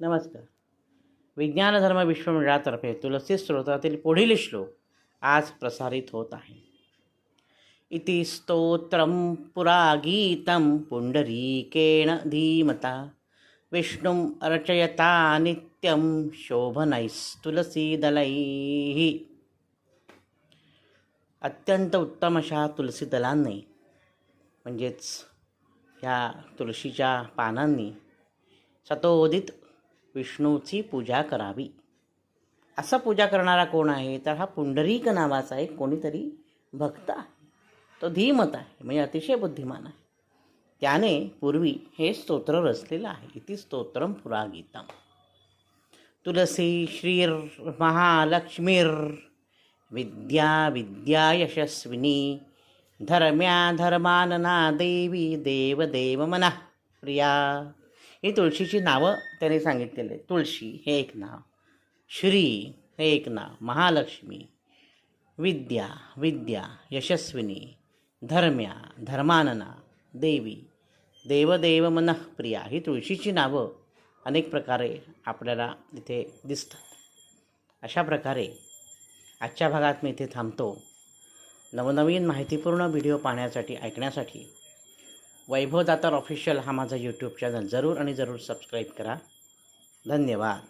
नमस्कार. विज्ञानधर्म विश्वमंडळातर्फे तुलसी स्तोत्रातील पुढील श्लोक आज प्रसारित होत आहे. इति स्तोत्रं पुरा गीतं पुंडरीकेण धीमता विष्णुम् अर्चयता नित्यं शोभनैस्तुलसीदलैः. अत्यंत उत्तम अशा तुलसीदलांनी म्हणजेच ह्या तुळशीच्या पानांनी सतोदित विष्णूची पूजा करावी. असा पूजा करणारा कोण आहे? तर हा पुंडरीक नावाचा एक कोणीतरी भक्त आहे. तो धीमत आहे म्हणजे अतिशय बुद्धिमान आहे. त्याने पूर्वी हे स्तोत्र रचलेलं आहे. इति स्तोत्रम पुरागीतम. तुलसी श्रीर महालक्ष्मीर विद्या विद्या यशस्विनी धर्म्या धर्मानना देवी देव देव मना प्रिया। ही तुळशीची नावं त्याने सांगितलेली तुळशी हे एक नाव श्री हे एक नाव महालक्ष्मी विद्या विद्या यशस्विनी धर्म्या धर्मानना देवी देवदेव मनः प्रिया ही तुळशीची नावं अनेक प्रकारे आपल्याला इथे दिसतात. अशा प्रकारे आजच्या भागात मी इथे थांबतो. नवनवीन माहितीपूर्ण व्हिडिओ पाहण्यासाठी ऐकण्यासाठी वैभव दातार ऑफिशियल हा माझा यूट्यूब चॅनल जरूर आणि जरूर सबस्क्राईब करा. धन्यवाद.